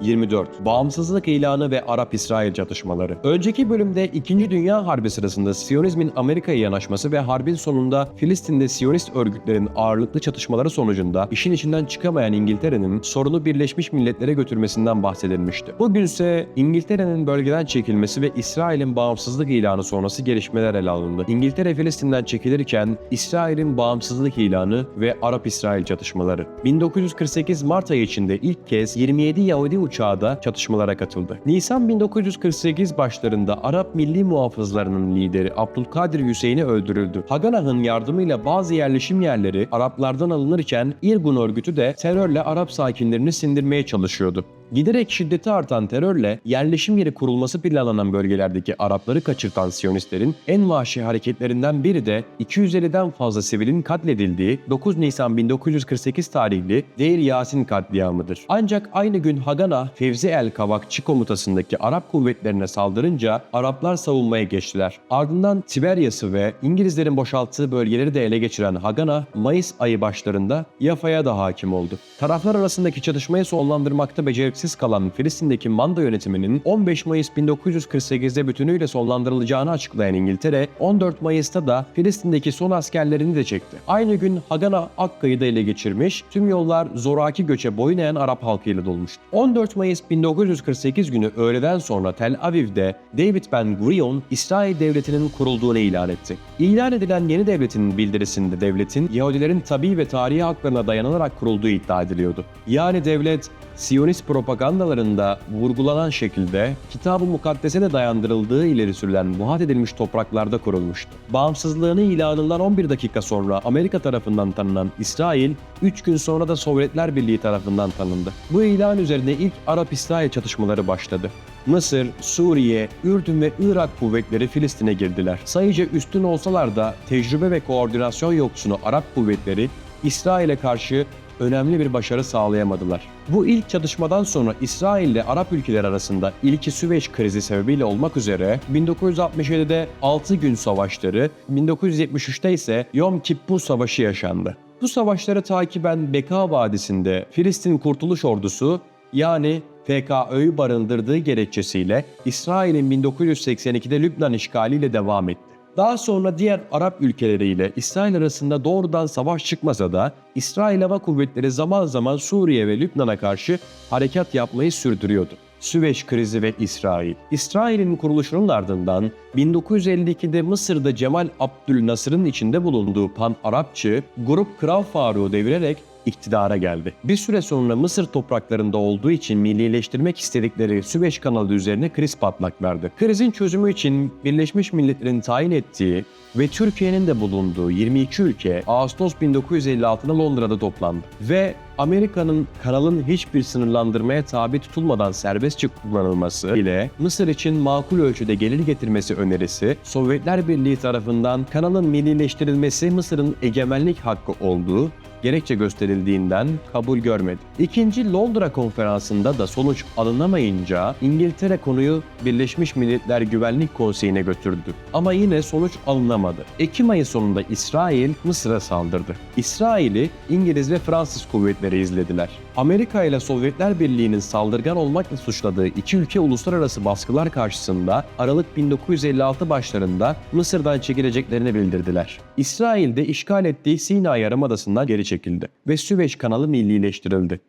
24. Bağımsızlık ilanı ve Arap-İsrail çatışmaları. Önceki bölümde 2. Dünya Harbi sırasında Siyonizmin Amerika'ya yanaşması ve harbin sonunda Filistin'de Siyonist örgütlerin ağırlıklı çatışmaları sonucunda işin içinden çıkamayan İngiltere'nin sorunu Birleşmiş Milletler'e götürmesinden bahsedilmişti. Bugünse İngiltere'nin bölgeden çekilmesi ve İsrail'in bağımsızlık ilanı sonrası gelişmeler ele alındı. İngiltere Filistin'den çekilirken İsrail'in bağımsızlık ilanı ve Arap-İsrail çatışmaları. 1948 Mart ayı içinde ilk kez 27 Yahudi uçağı da çatışmalara katıldı. Nisan 1948 başlarında Arap Milli Muhafızlarının lideri Abdülkadir Hüseyin'i öldürüldü. Haganah'ın yardımıyla bazı yerleşim yerleri Araplardan alınırken İrgun örgütü de terörle Arap sakinlerini sindirmeye çalışıyordu. Giderek şiddeti artan terörle yerleşim yeri kurulması planlanan bölgelerdeki Arapları kaçırtan Siyonistlerin en vahşi hareketlerinden biri de 250'den fazla sivilin katledildiği 9 Nisan 1948 tarihli Deir Yasin katliamıdır. Ancak aynı gün Hagana, Fevzi El Kavakçı komutasındaki Arap kuvvetlerine saldırınca Araplar savunmaya geçtiler. Ardından Tiberyas'ı ve İngilizlerin boşalttığı bölgeleri de ele geçiren Hagana, Mayıs ayı başlarında Yafa'ya da hakim oldu. Taraflar arasındaki çatışmayı sonlandırmakta beceriksiz kalan Filistin'deki Manda yönetiminin 15 Mayıs 1948'de bütünüyle sonlandırılacağını açıklayan İngiltere, 14 Mayıs'ta da Filistin'deki son askerlerini de çekti. Aynı gün Hagana Akka'yı da ele geçirmiş, tüm yollar zoraki göçe boyun eğen Arap halkıyla dolmuştu. 14 Mayıs 1948 günü öğleden sonra Tel Aviv'de David Ben Gurion, İsrail devletinin kurulduğunu ilan etti. İlan edilen yeni devletin bildirisinde devletin Yahudilerin tabi ve tarihi haklarına dayanılarak kurulduğu iddia ediliyordu. Yani devlet Siyonist propagandalarında vurgulanan şekilde Kitab-ı Mukaddes'e de dayandırıldığı ileri sürülen muhat edilmiş topraklarda kurulmuştu. Bağımsızlığını ilanından 11 dakika sonra Amerika tarafından tanınan İsrail, 3 gün sonra da Sovyetler Birliği tarafından tanındı. Bu ilan üzerine ilk Arap-İsrail çatışmaları başladı. Mısır, Suriye, Ürdün ve Irak kuvvetleri Filistin'e girdiler. Sayıca üstün olsalar da tecrübe ve koordinasyon yoksunu Arap kuvvetleri İsrail'e karşı önemli bir başarı sağlayamadılar. Bu ilk çatışmadan sonra İsrail ile Arap ülkeler arasında ilki Süveyş krizi sebebiyle olmak üzere 1967'de 6 gün savaşları, 1973'te ise Yom Kippur Savaşı yaşandı. Bu savaşları takiben Beka Vadisi'nde Filistin Kurtuluş Ordusu yani PKÖ'yü barındırdığı gerekçesiyle İsrail'in 1982'de Lübnan işgaliyle devam etti. Daha sonra diğer Arap ülkeleriyle İsrail arasında doğrudan savaş çıkmasa da İsrail Hava Kuvvetleri zaman zaman Suriye ve Lübnan'a karşı harekat yapmayı sürdürüyordu. Süveyş krizi ve İsrail. İsrail'in kuruluşunun ardından 1952'de Mısır'da Cemal Abdülnasır'ın içinde bulunduğu Pan-Arapçı Grup Kral Faruk'u devirerek iktidara geldi. Bir süre sonra Mısır topraklarında olduğu için millileştirmek istedikleri Süveyş kanalı üzerine kriz patlak verdi. Krizin çözümü için Birleşmiş Milletler'in tayin ettiği ve Türkiye'nin de bulunduğu 22 ülke Ağustos 1956'da Londra'da toplandı. Ve Amerika'nın kanalın hiçbir sınırlandırmaya tabi tutulmadan serbestçe kullanılması ile Mısır için makul ölçüde gelir getirmesi önerisi, Sovyetler Birliği tarafından kanalın millileştirilmesi Mısır'ın egemenlik hakkı olduğu gerekçe gösterildiğinden kabul görmedi. İkinci Londra konferansında da sonuç alınamayınca İngiltere konuyu Birleşmiş Milletler Güvenlik Konseyi'ne götürdü. Ama yine sonuç alınamadı. Ekim ayı sonunda İsrail Mısır'a saldırdı. İsrail'i İngiliz ve Fransız kuvvetleri izlediler. Amerika ile Sovyetler Birliği'nin saldırgan olmakla suçladığı iki ülke uluslararası baskılar karşısında Aralık 1956 başlarında Mısır'dan çekileceklerini bildirdiler. İsrail de işgal ettiği Sina Yarımadası'ndan geri çekildi ve Süveyş kanalı millileştirildi.